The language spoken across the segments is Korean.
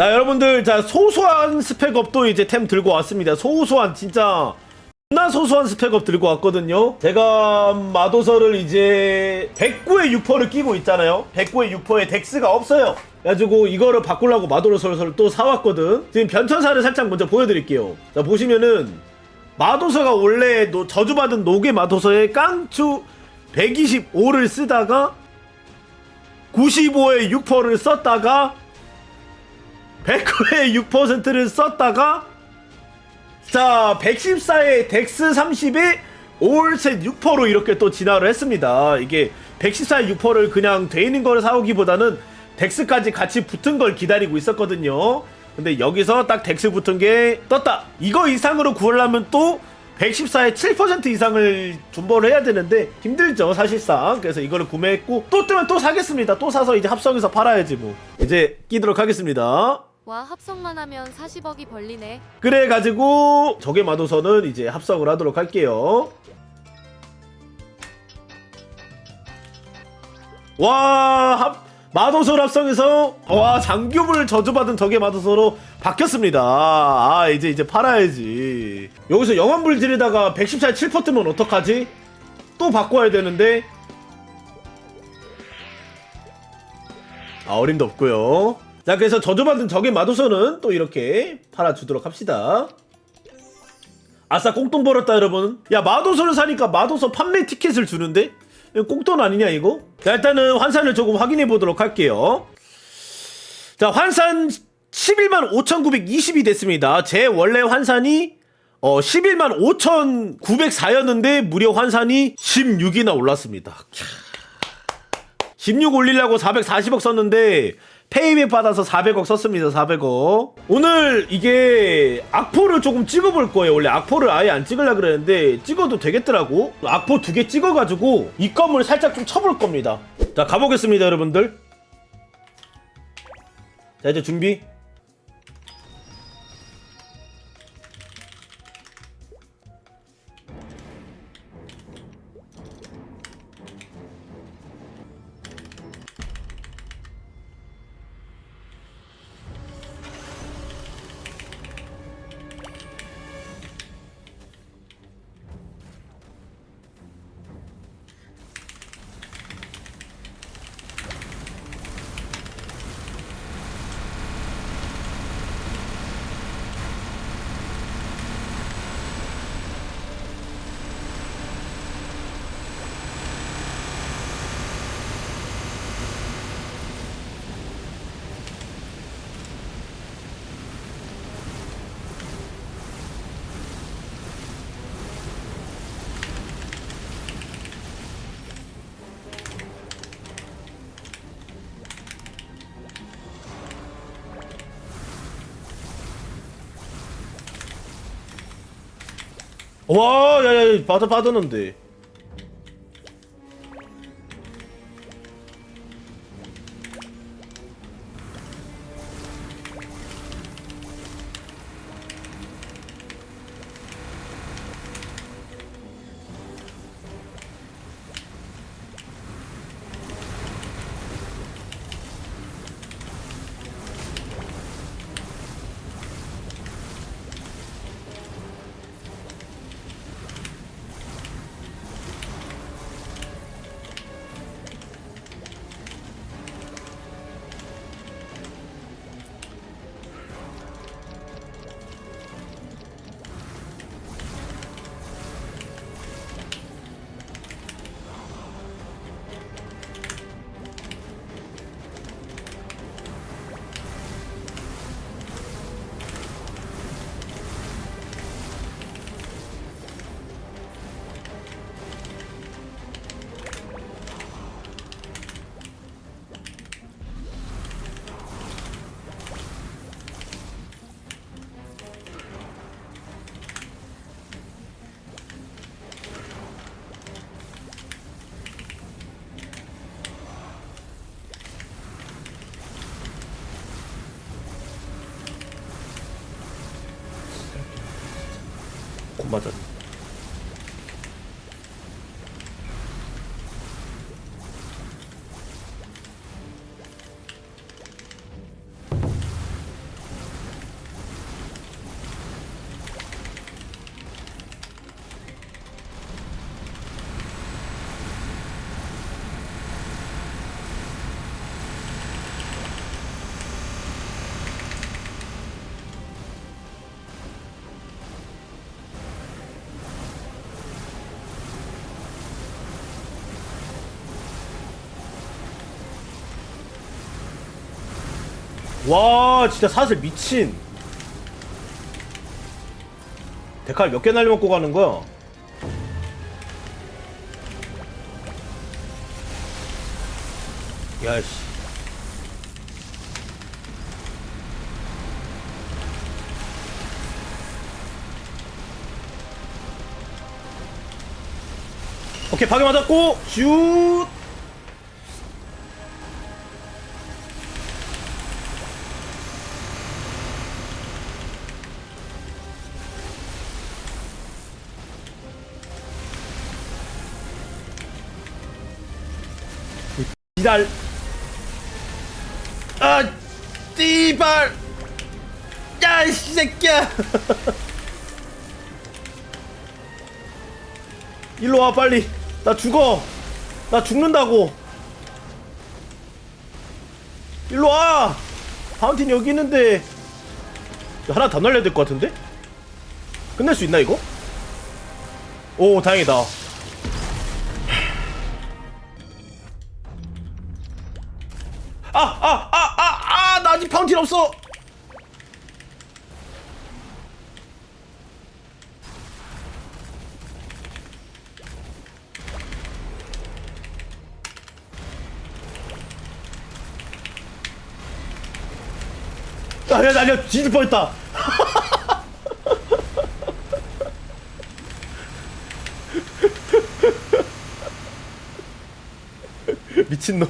자 여러분들 자 소소한 스펙업도 이제 템 들고 왔습니다. 소소한 진짜 존나 소소한 스펙업 들고 왔거든요. 제가 마도서를 이제 109의 6퍼를 끼고 있잖아요. 109의 6퍼에 덱스가 없어요. 그래가지고 이거를 바꾸려고 마도서를 또 사왔거든. 지금 변천사를 살짝 먼저 보여드릴게요. 자 보시면은 마도서가 원래 노- 저주받은 노게 마도서에 깡추 125를 쓰다가 95에 6%를 썼다가 109에 6%를 썼다가 자 114에 덱스 30에 올셋 6%로 이렇게 또 진화를 했습니다. 이게 114에 6%를 그냥 돼 있는 거를 사오기보다는 덱스까지 같이 붙은 걸 기다리고 있었거든요. 근데 여기서 딱 덱스 붙은 게 떴다. 이거 이상으로 구하려면 또 114에 7% 이상을 존버를 해야 되는데 힘들죠 사실상. 그래서 이거를 구매했고 또 뜨면 또 사겠습니다. 또 사서 이제 합성해서 팔아야지 뭐. 이제 끼도록 하겠습니다 와 합성만 하면 40억이 벌리네. 그래가지고 적의 마도서는 이제 합성을 하도록 할게요. 와 합, 마도서를 합성해서 와 장교물 저주받은 적의 마도서로 바뀌었습니다. 아 이제 이제 팔아야지. 여기서 영환불 지르다가 114에 7% 뜨면 어떡하지? 또 바꿔야 되는데 아 어림도 없고요. 자 그래서 저주받은 적의 마도서는 또 이렇게 팔아주도록 합시다. 아싸 꽁돈 벌었다 여러분. 야 마도서를 사니까 마도서 판매 티켓을 주는데 꽁돈 아니냐 이거? 자 일단은 환산을 조금 확인해 보도록 할게요. 자 환산 11만 5,920이 됐습니다. 제 원래 환산이 어 11만 5,904였는데 무려 환산이 16이나 올랐습니다. 16 올리려고 440억 썼는데 페이백 받아서 400억 썼습니다. 400억. 오늘 이게 악포를 조금 찍어볼 거예요. 원래 악포를 아예 안 찍으려 그랬는데 찍어도 되겠더라고. 악포 두 개 찍어가지고 이 건물 살짝 좀 쳐볼 겁니다. 자 가보겠습니다, 여러분들. 자 이제 준비. 와, 야야, 받아 받았는데. 곧 맞았네. 와 진짜 사슬 미친. 데칼 몇 개 날려먹고 가는 거야? 야씨. 오케이 파괴 맞았고 슛 이달 아 띠발. 야 이 새끼야. 일로 와 빨리. 나 죽어. 나 죽는다고. 일로 와. 파운틴 여기 있는데. 하나 더 날려야 될 것 같은데? 끝낼 수 있나 이거? 오 다행이다 아아아 아 아 나 아직 파운틴 없어. 아야 나야 뒤질 뻔했다. 미친놈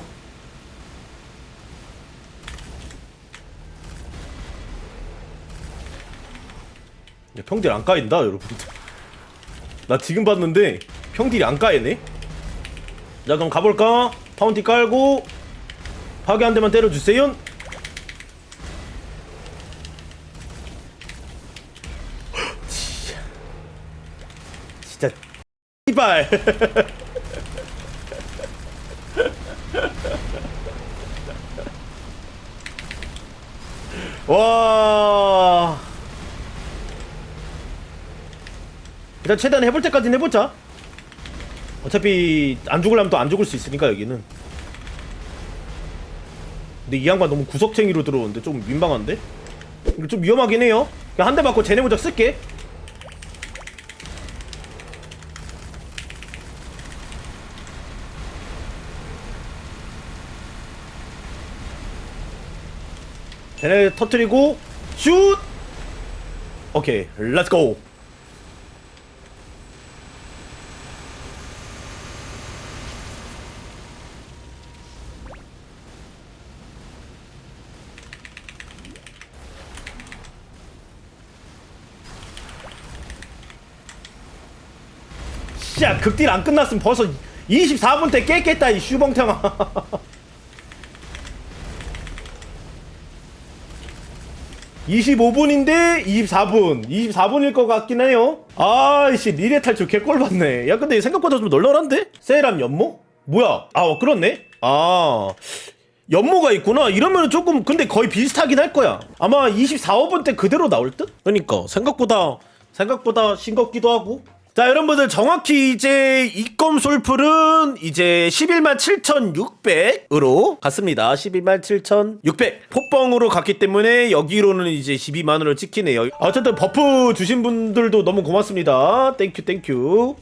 야, 평딜 안 까인다 여러분들. 나 지금 봤는데 평딜이 안 까이네? 자 그럼 가볼까? 파운티 깔고 파괴 한 대만 때려주세요. 진짜 이발. 와 일단 최대한 해볼 때까지는 해보자. 어차피 안 죽으려면 또 안 죽을 수 있으니까 여기는. 근데 이 양반 너무 구석쟁이로 들어오는데 좀 민망한데? 이거 좀 위험하긴 해요. 그냥 한 대 맞고 쟤네 모작 쓸게. 쟤네 터트리고 슛! 오케이 렛츠고 야 극딜 안 끝났으면 벌써 24분 때 깼겠다 이 슈벙탱아. (25분인데) (24분) (24분일 것 같긴 해요. 아이씨 리레 탈출 개꼴 받네. 야 근데 생각보다 좀 널널한데? 세람 연모? 뭐야? 아 그렇네? 아. 연모가 있구나. 이러면 조금 근데 거의 비슷하긴 할 거야. 아마 24, 5분 때 그대로 나올 듯? 그러니까 생각보다 생각보다 싱겁기도 하고 자 여러분들 정확히 이제 입검 솔플은 이제 11만 7,600으로 갔습니다. 11만 7,600 폭뻥으로 갔기 때문에 여기로는 이제 12만원을 찍히네요. 어쨌든 버프 주신 분들도 너무 고맙습니다. 땡큐 땡큐